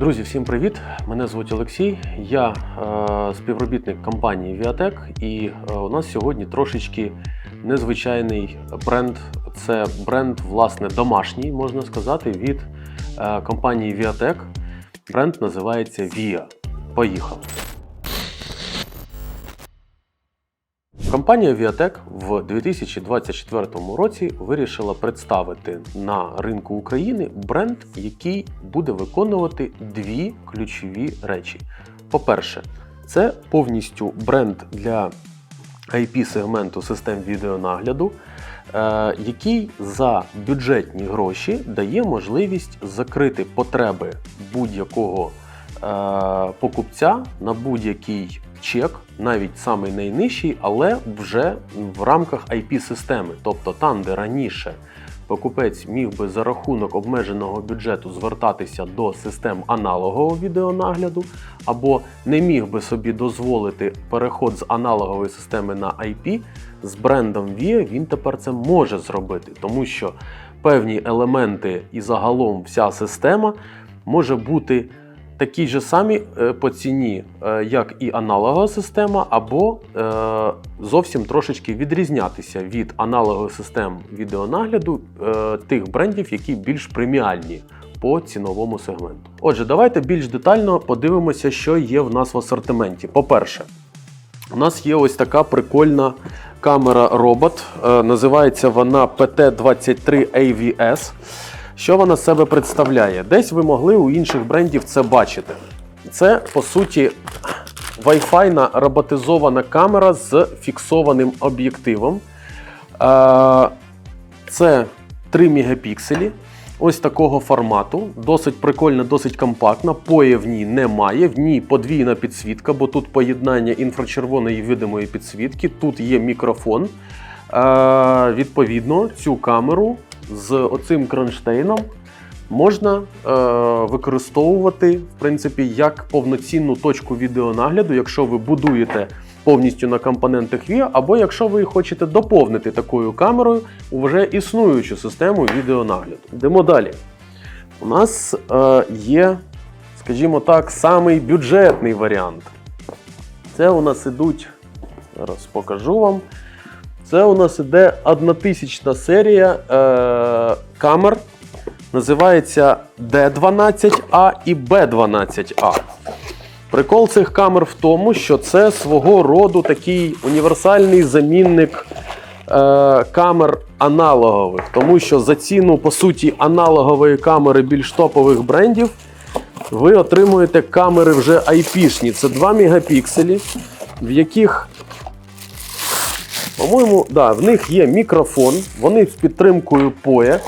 Друзі, всім привіт! Мене звуть Олексій. Я е, співробітник компанії Viatec, і е, у нас сьогодні трошечки незвичайний бренд. Це бренд, власне, домашній, можна сказати, від е, компанії Viatec. Бренд називається VIA. Поїхали! Компанія Viatec в 2024 році вирішила представити на ринку України бренд, який буде виконувати дві ключові речі. По-перше, це повністю бренд для IP-сегменту систем відеонагляду, е, який за бюджетні гроші дає можливість закрити потреби будь-якого е, покупця на будь-який чек, навіть самий найнижчий, але вже в рамках IP-системи. Тобто там, де раніше покупець міг би за рахунок обмеженого бюджету звертатися до систем аналогового відеонагляду, або не міг би собі дозволити переход з аналогової системи на IP, з брендом VIA він тепер це може зробити, тому що певні елементи і загалом вся система може бути такі ж самі е, по ціні, е, як і аналогова система, або е, зовсім трошечки відрізнятися від аналогових систем відеонагляду тих брендів, які більш преміальні по ціновому сегменту. Отже, давайте більш детально подивимося, що є в нас в асортименті. По-перше, у нас є ось така прикольна камера робот. Називається вона PT23 AVS. Що вона з себе представляє? Десь ви могли у інших брендів це бачити. Це, по суті, Wi-Fi роботизована камера з фіксованим об'єктивом. Е, Це 3 мегапікселі. Ось такого формату. Досить прикольна, досить компактна. Пої в ній немає. В ній подвійна підсвітка, бо тут поєднання інфрачервоної видимої підсвітки. Тут є мікрофон. Е, Відповідно, цю камеру з оцим кронштейном можна е, використовувати в принципі як повноцінну точку відеонагляду, якщо ви будуєте повністю на компонентах VIA, або якщо ви хочете доповнити такою камерою вже існуючу систему відеонагляду. Йдемо далі. У нас е, є, скажімо так, самий бюджетний варіант. Це у нас ідуть, зараз покажу вам. Це у нас іде однотисячна серія е, камер. Називається D12A і B12A. Прикол цих камер в тому, що це свого роду такий універсальний замінник е, камер аналогових. Тому що за ціну, по суті, аналогової камери більш топових брендів ви отримуєте камери вже IP-шні. Це 2 мегапікселі, в яких по-моєму, да, в них є мікрофон, вони з підтримкою POE,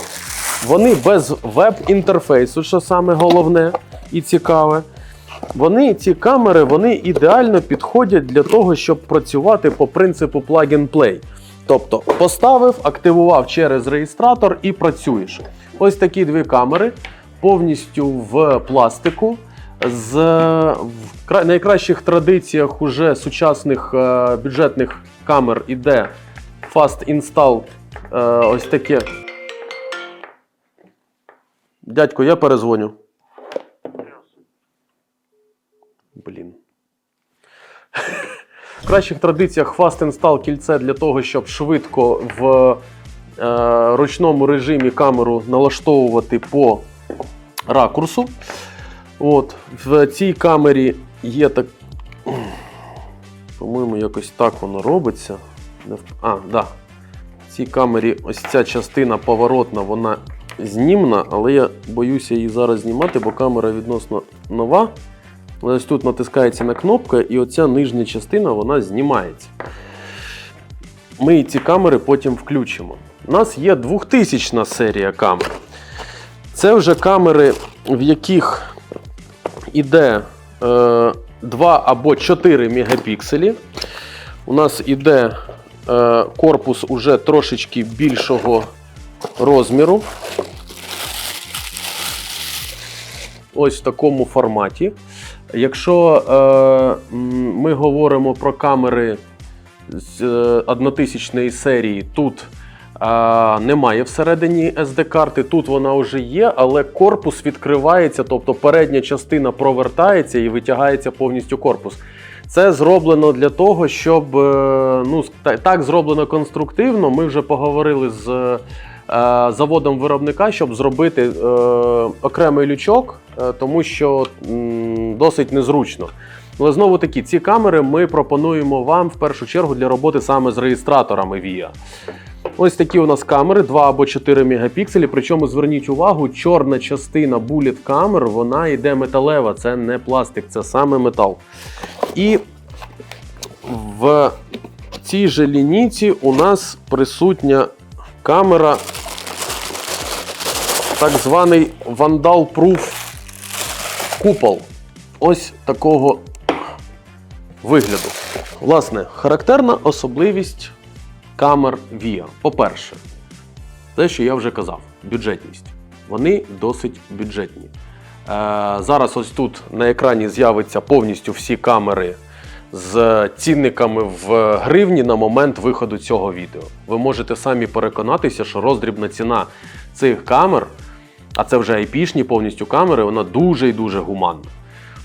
вони без веб-інтерфейсу, що саме головне і цікаве. Вони, ці камери, вони ідеально підходять для того, щоб працювати по принципу plug-and-play. Тобто поставив, активував через реєстратор і працюєш. Ось такі дві камери повністю в пластику. З в кра- найкращих традиціях уже сучасних е, бюджетних камер іде Fast Install е, ось таке. Дядько, я перезвоню. Блін. В кращих традиціях Fast Install кільце для того, щоб швидко в е, ручному режимі камеру налаштовувати по ракурсу. От, в цій камері є так. По-моєму, якось так воно робиться. А, да. В цій камері ось ця частина поворотна, вона знімна, але я боюся її зараз знімати, бо камера відносно нова. Але Ось тут натискається на кнопку, і оця нижня частина вона знімається. Ми ці камери потім включимо. У нас є 2000 серія камер. Це вже камери, в яких іде е, 2 або 4 мегапікселі. У нас іде е, корпус уже трошечки більшого розміру. Ось в такому форматі. Якщо е, ми говоримо про камери з е, однотисячної серії, тут Е, немає всередині SD-карти. Тут вона вже є, але корпус відкривається, тобто передня частина провертається і витягається повністю корпус. Це зроблено для того, щоб е, ну, так зроблено конструктивно. Ми вже поговорили з е, заводом виробника, щоб зробити е, окремий лючок, е, тому що досить незручно. Але знову таки, ці камери ми пропонуємо вам в першу чергу для роботи саме з реєстраторами VIA. Ось такі у нас камери 2 або 4 мегапікселі. Причому зверніть увагу, чорна частина буліт камер вона йде металева, це не пластик, це саме метал. І в цій же лінійці у нас присутня камера, так званий Vandal Proof купол. Ось такого вигляду. Власне, характерна особливість камер VIA. По-перше, те, що я вже казав, бюджетність. Вони досить бюджетні. Е, зараз ось тут на екрані з'явиться повністю всі камери з цінниками в гривні на момент виходу цього відео. Ви можете самі переконатися, що роздрібна ціна цих камер, а це вже IP-шні повністю камери, вона дуже і дуже гуманна.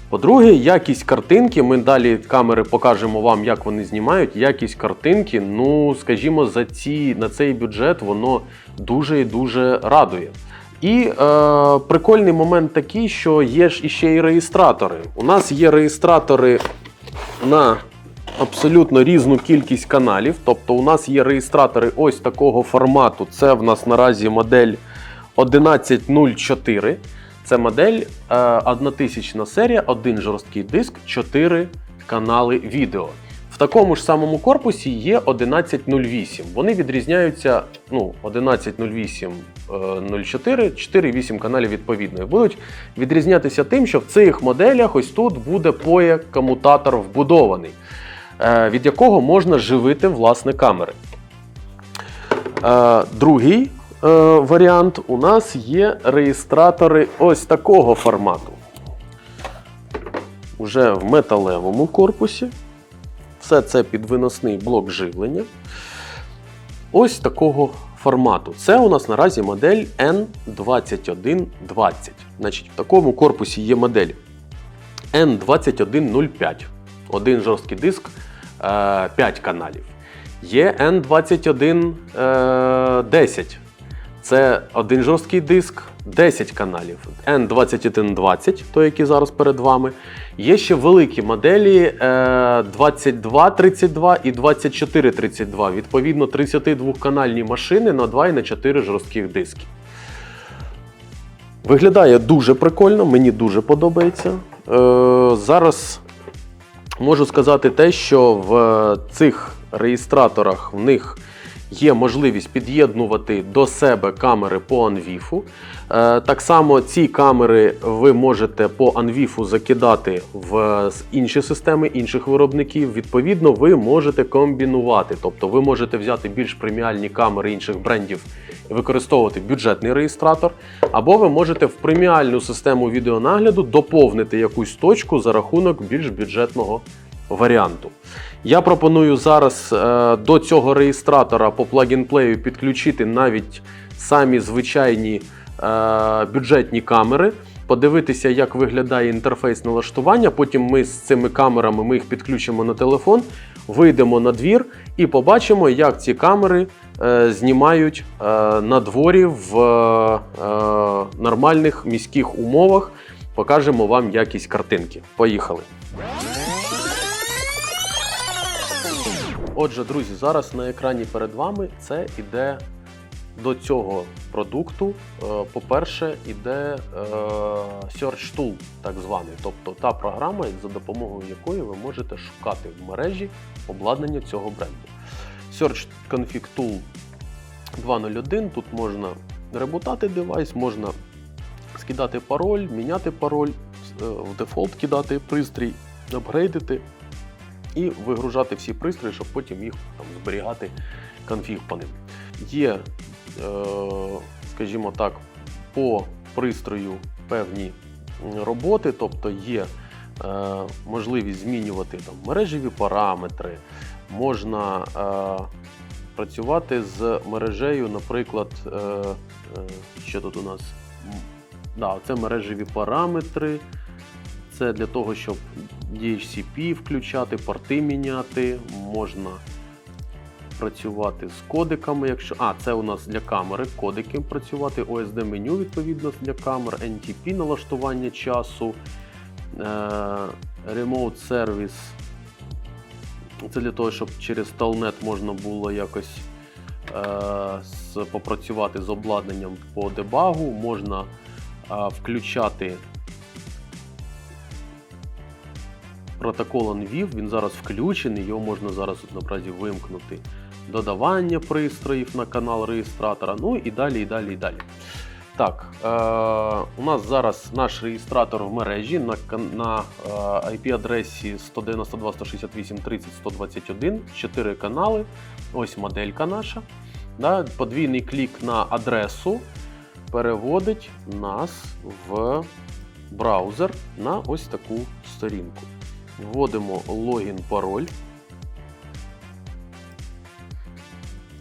По-друге, якість картинки. Ми далі камери покажемо вам, як вони знімають. Якість картинки, ну скажімо, за ці на цей бюджет воно дуже і дуже радує. І е, прикольний момент такий, що є ж іще і реєстратори. У нас є реєстратори на абсолютно різну кількість каналів. Тобто, у нас є реєстратори ось такого формату. Це в нас наразі модель 1104. Це модель е, 1000 серія, один жорсткий диск, 4 канали відео. В такому ж самому корпусі є 1108. Вони відрізняються ну, 1108 е, 04, 4 8 каналів відповідно. Будуть відрізнятися тим, що в цих моделях ось тут буде POE комутатор вбудований, е, від якого можна живити власне камери. Е, Другий е, варіант у нас є реєстратори ось такого формату. Уже в металевому корпусі. Все це під виносний блок живлення. Ось такого формату. Це у нас наразі модель N2120. Значить, в такому корпусі є модель N2105. Один жорсткий диск, 5 каналів. Є N2110. Це один жорсткий диск, 10 каналів. N2120, той, який зараз перед вами. Є ще великі моделі е, 2232 і 2432. Відповідно, 32-канальні машини на 2 і на 4 жорстких диски. Виглядає дуже прикольно, мені дуже подобається. Е, зараз можу сказати те, що в цих реєстраторах в них є можливість під'єднувати до себе камери по Anvif. Е, Так само ці камери ви можете по Anvif закидати в інші системи інших виробників. Відповідно, ви можете комбінувати. Тобто ви можете взяти більш преміальні камери інших брендів і використовувати бюджетний реєстратор, або ви можете в преміальну систему відеонагляду доповнити якусь точку за рахунок більш бюджетного варіанту. Я пропоную зараз е, до цього реєстратора по плug-and-play підключити навіть самі звичайні е, бюджетні камери, подивитися, як виглядає інтерфейс налаштування. Потім ми з цими камерами ми їх підключимо на телефон, вийдемо на двір і побачимо, як ці камери е, знімають е, на дворі в е, нормальних міських умовах. Покажемо вам якість картинки. Поїхали! Отже, друзі, зараз на екрані перед вами це іде до цього продукту. Е, По-перше, іде е, Search Tool, так званий, тобто та програма, за допомогою якої ви можете шукати в мережі обладнання цього бренду. Search Config Tool 2.0.1. Тут можна ребутати девайс, можна скидати пароль, міняти пароль, е, в дефолт кидати пристрій, апгрейдити і вигружати всі пристрої, щоб потім їх там, зберігати конфіг. Є, е, скажімо так, по пристрою певні роботи, тобто є е, можливість змінювати там, мережеві параметри, можна е, працювати з мережею, наприклад, е, е, що тут у нас? Да, це мережеві параметри. Це для того, щоб DHCP включати, порти міняти, можна працювати з кодиками. Якщо... А, це у нас для камери кодики працювати, OSD меню відповідно для камер, NTP налаштування часу, е, Remote Service. Це для того, щоб через Telnet можна було якось е, попрацювати з обладнанням по дебагу, можна е, включати протокол NVIV, він зараз включений, його можна зараз от наразі вимкнути. Додавання пристроїв на канал реєстратора, ну і далі, і далі, і далі. Так, е, у нас зараз наш реєстратор в мережі на, на IP-адресі 192, 168, 30, 121, 4 канали. Ось моделька наша. Да, подвійний клік на адресу переводить нас в браузер на ось таку сторінку. Вводимо логін, пароль.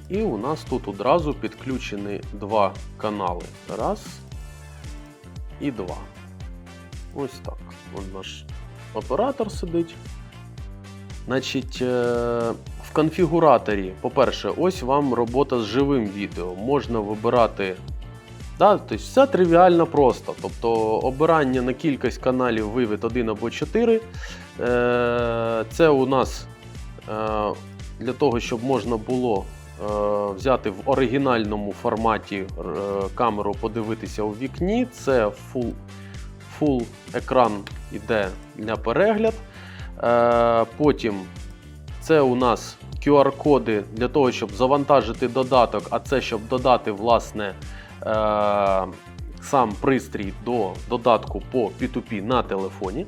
І у нас тут одразу підключені два канали. Раз і два. Ось так. От наш оператор сидить. Значить, е, в конфігураторі, по-перше, ось вам робота з живим відео. Можна вибирати. Да, тобто все тривіально просто. Тобто обирання на кількість каналів вивід 1 або 4. Е, Це у нас е, для того, щоб можна було е, взяти в оригінальному форматі камеру, подивитися у вікні. Це full, full екран іде для перегляд. Потім це у нас QR-коди для того, щоб завантажити додаток, а це щоб додати власне сам пристрій до додатку по P2P на телефоні.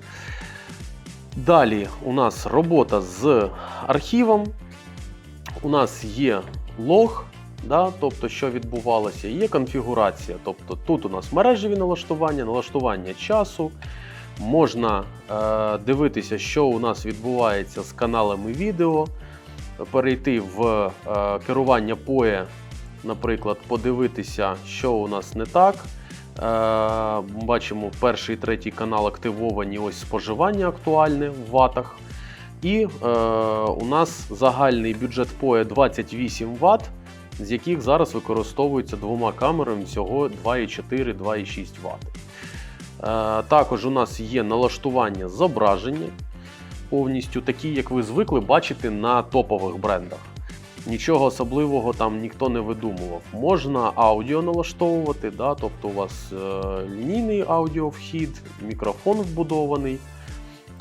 Далі у нас робота з архівом. У нас є лог, да, тобто що відбувалося, є конфігурація. Тобто тут у нас мережеві налаштування, налаштування часу. Можна е, дивитися, що у нас відбувається з каналами відео, перейти в е, керування POE, наприклад, подивитися, що у нас не так. Е, бачимо, перший і третій канал активовані, ось споживання актуальне в ватах. І е, у нас загальний бюджет POE 28 Вт, з яких зараз використовується двома камерами всього 2,4-2,6 Вт. Е, також у нас є налаштування зображення, повністю такі, як ви звикли бачити на топових брендах. Нічого особливого там ніхто не видумував. Можна аудіо налаштовувати, да, тобто у вас е, лінійний аудіовхід, мікрофон вбудований,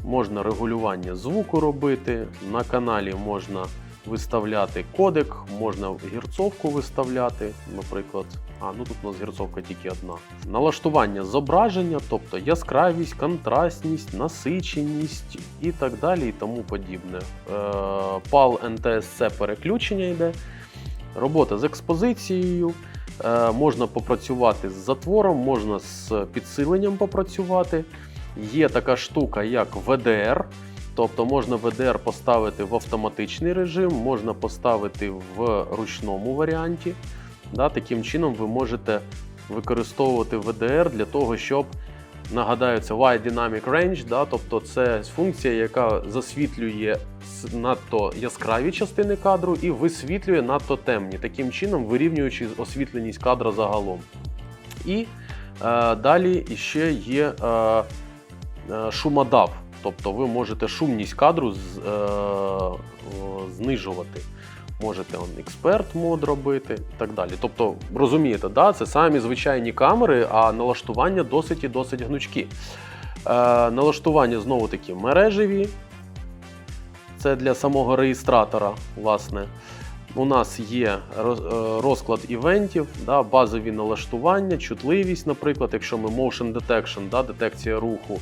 можна регулювання звуку робити. На каналі можна виставляти кодек, можна гірцовку виставляти, наприклад. А, ну тут у нас гірцовка тільки одна. Налаштування зображення, тобто яскравість, контрастність, насиченість і так далі, і тому подібне. Е, PAL NTSC переключення йде. Робота з експозицією. Е, можна попрацювати з затвором, можна з підсиленням попрацювати. Є така штука, як VDR. Тобто можна VDR поставити в автоматичний режим, можна поставити в ручному варіанті. Да, таким чином ви можете використовувати VDR для того, щоб нагадаю, це Wide Dynamic Range, да, тобто це функція, яка засвітлює надто яскраві частини кадру і висвітлює надто темні, таким чином вирівнюючи освітленість кадра загалом. І е, далі ще є е, е, шумодав, тобто ви можете шумність кадру з, е, о, знижувати. Можете он, експерт мод робити і так далі. Тобто, розумієте, да, це самі звичайні камери, а налаштування досить і досить гнучкі. Е, налаштування знову таки мережеві. Це для самого реєстратора, власне. У нас є е, розклад івентів, да, базові налаштування, чутливість, наприклад, якщо ми motion detection, да, детекція руху,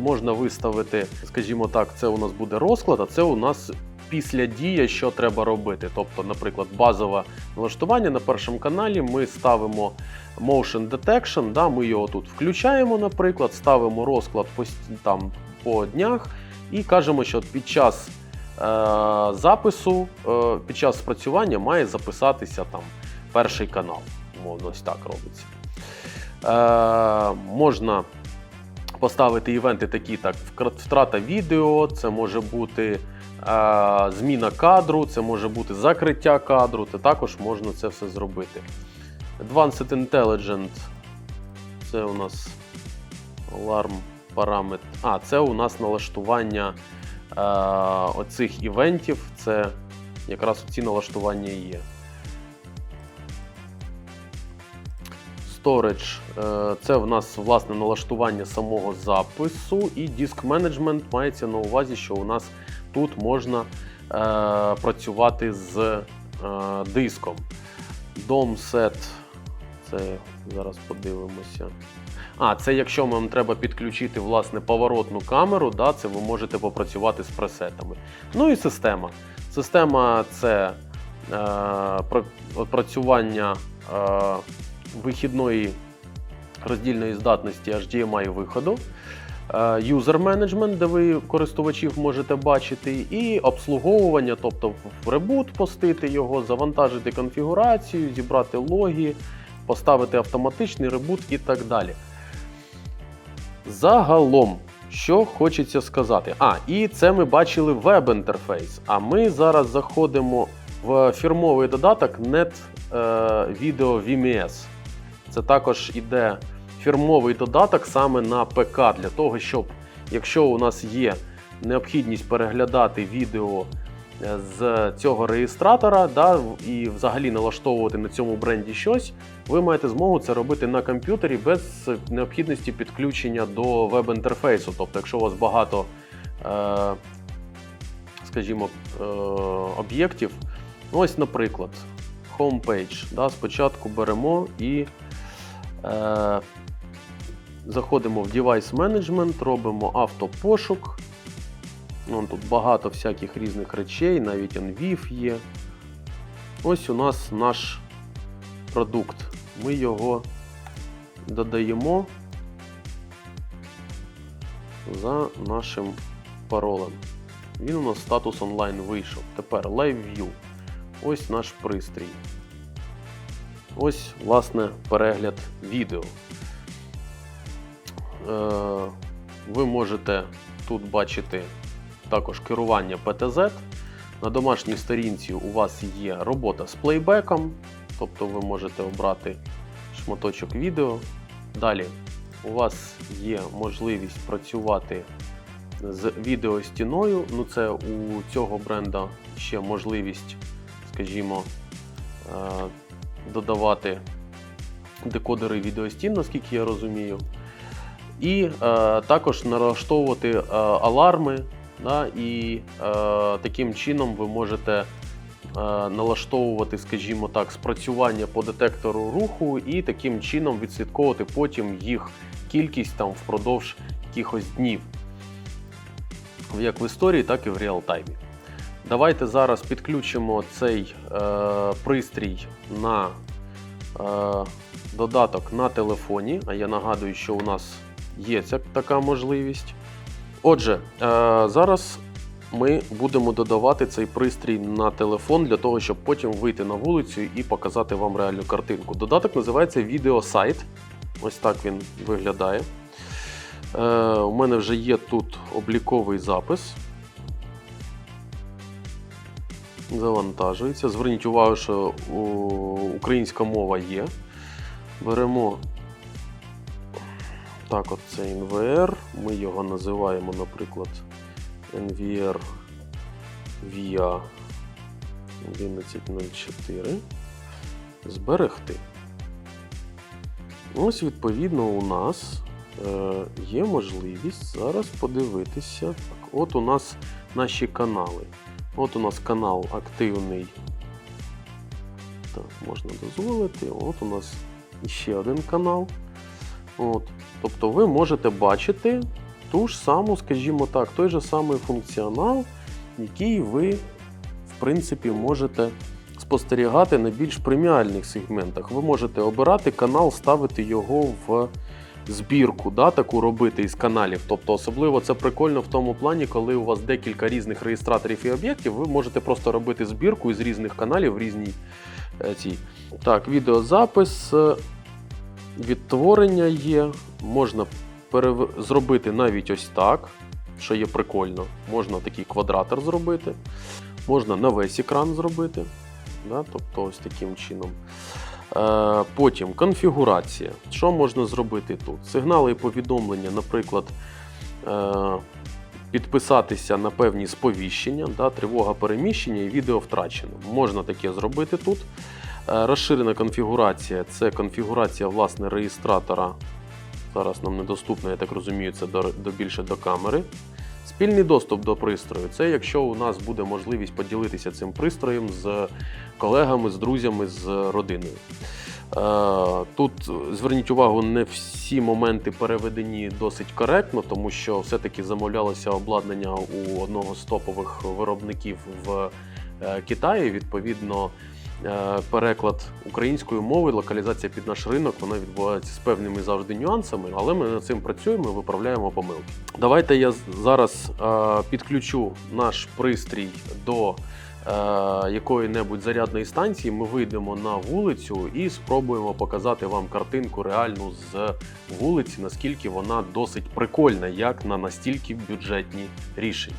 можна виставити, скажімо так, це у нас буде розклад, а це у нас після дія, що треба робити. Тобто, наприклад, базове налаштування на першому каналі ми ставимо motion detection, да, ми його тут включаємо, наприклад, ставимо розклад по, там, по днях і кажемо, що під час запису е, під час спрацювання має записатися там перший канал. Мовно, ось так робиться. Е, можна поставити івенти такі, так, втрата відео, це може бути е, зміна кадру, це може бути закриття кадру, то також можна це все зробити. Advanced Intelligent це у нас аларм параметр. А, це у нас налаштування е, оцих івентів. Це якраз ці налаштування є. Storage е, це в нас власне налаштування самого запису, і Disk Management мається на увазі, що у нас тут можна е, працювати з е, диском. DOM-set, це зараз подивимося. А, це якщо вам треба підключити власне поворотну камеру, да, це ви можете попрацювати з пресетами. Ну і система. Система це е, пра- опрацювання е, вихідної роздільної здатності HDMI виходу, е, user management, де ви користувачів можете бачити, і обслуговування, тобто в ребут пустити його, завантажити конфігурацію, зібрати логи, поставити автоматичний ребут і так далі. Загалом, що хочеться сказати. А, і це ми бачили веб-інтерфейс. А ми зараз заходимо в фірмовий додаток Net е, VMS. Це також іде фірмовий додаток саме на ПК для того, щоб, якщо у нас є необхідність переглядати відео е, з цього реєстратора, да, і взагалі налаштовувати на цьому бренді щось, ви маєте змогу це робити на комп'ютері без необхідності підключення до веб-інтерфейсу. Тобто, якщо у вас багато, е, скажімо, е, об'єктів, ну, ось, наприклад, homepage. Да, спочатку беремо і заходимо в Device Management, робимо автопошук. Ну, тут багато всяких різних речей, навіть NVIF є. Ось у нас наш продукт. Ми його додаємо за нашим паролем. Він у нас статус онлайн вийшов. Тепер Live View. Ось наш пристрій. Ось, власне, перегляд відео. Е, ви можете тут бачити також керування PTZ. На домашній сторінці у вас є робота з плейбеком, тобто ви можете обрати шматочок відео. Далі у вас є можливість працювати з відеостіною. Ну, це у цього бренда ще можливість, скажімо, е, додавати декодери відеостін, наскільки я розумію. І е, також налаштовувати е, аларми. Да, і е, таким чином ви можете е, налаштовувати, скажімо так, спрацювання по детектору руху, і таким чином відслідковувати потім їх кількість там впродовж якихось днів, як в історії, так і в реалтаймі. Давайте зараз підключимо цей е, пристрій на е, додаток на телефоні. А я нагадую, що у нас є ця така можливість. Отже, е, зараз ми будемо додавати цей пристрій на телефон для того, щоб потім вийти на вулицю і показати вам реальну картинку. Додаток називається відеосайт. Ось так він виглядає. Е, у мене вже є тут обліковий запис. Завантажується. Зверніть увагу, що українська мова є. Беремо так, от це NVR. Ми його називаємо, наприклад, NVR VIA 1104. Зберегти. Ось, відповідно, у нас е, є можливість зараз подивитися. Так, от у нас наші канали. От у нас канал активний. Так, можна дозволити. От у нас ще один канал. От. Тобто ви можете бачити ту ж саму, скажімо так, той же самий функціонал, який ви, в принципі, можете спостерігати на більш преміальних сегментах. Ви можете обирати канал, ставити його в збірку да, таку робити із каналів. Тобто, особливо це прикольно в тому плані, коли у вас декілька різних реєстраторів і об'єктів, ви можете просто робити збірку із різних каналів в різній е, цій. Так, відеозапис, е, відтворення є. Можна перев... зробити навіть ось так, що є прикольно. Можна такий квадратор зробити, можна на весь екран зробити. Да? Тобто ось таким чином. Е, Потім конфігурація. Що можна зробити тут? Сигнали і повідомлення, наприклад, е, підписатися на певні сповіщення, да, тривога переміщення і відео втрачено. Можна таке зробити тут. Е, Розширена конфігурація це конфігурація власне реєстратора. Зараз нам недоступно, я так розумію, це до, до більше до камери. Спільний доступ до пристрою це якщо у нас буде можливість поділитися цим пристроєм з колегами, з друзями, з родиною. Е, Тут зверніть увагу, не всі моменти переведені досить коректно, тому що все-таки замовлялося обладнання у одного з топових виробників в е, Китаї. Відповідно, переклад української мови, локалізація під наш ринок, вона відбувається з певними завжди нюансами, але ми над цим працюємо і виправляємо помилки. Давайте я зараз е, підключу наш пристрій до е, якої-небудь зарядної станції. Ми вийдемо на вулицю і спробуємо показати вам картинку реальну з вулиці, наскільки вона досить прикольна, як на настільки бюджетні рішення.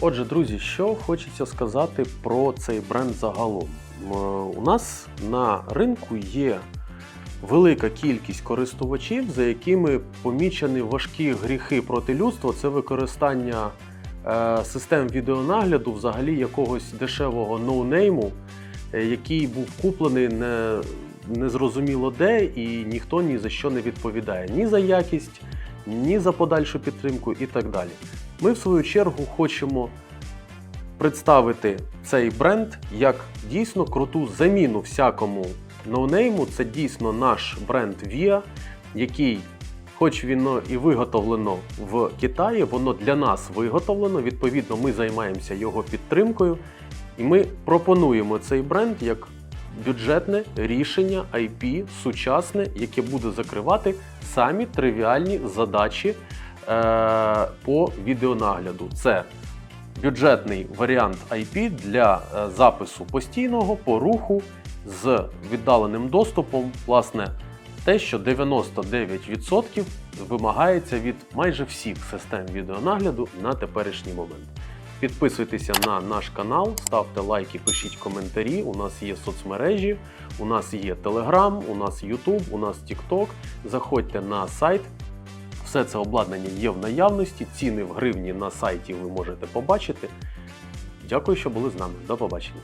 Отже, друзі, що хочеться сказати про цей бренд загалом. М, У нас на ринку є велика кількість користувачів, за якими помічені важкі гріхи проти людства. Це використання е, систем відеонагляду, взагалі якогось дешевого ноунейму, е, який був куплений не, незрозуміло де, і ніхто ні за що не відповідає ні за якість, ні за подальшу підтримку і так далі. Ми, в свою чергу, хочемо представити цей бренд як дійсно круту заміну всякому ноунейму. Це дійсно наш бренд VIA, який, хоч він і виготовлено в Китаї, воно для нас виготовлено. Відповідно, ми займаємося його підтримкою, і ми пропонуємо цей бренд як бюджетне рішення IP сучасне, яке буде закривати самі тривіальні задачі е, по відеонагляду. Це бюджетний варіант IP для е, запису постійного по руху з віддаленим доступом. Власне, те, що 99% вимагається від майже всіх систем відеонагляду на теперішній момент. Підписуйтеся на наш канал, ставте лайки, пишіть коментарі. У нас є соцмережі, у нас є Telegram, у нас YouTube, у нас TikTok. Заходьте на сайт. Все це обладнання є в наявності. Ціни в гривні на сайті ви можете побачити. Дякую, що були з нами. До побачення.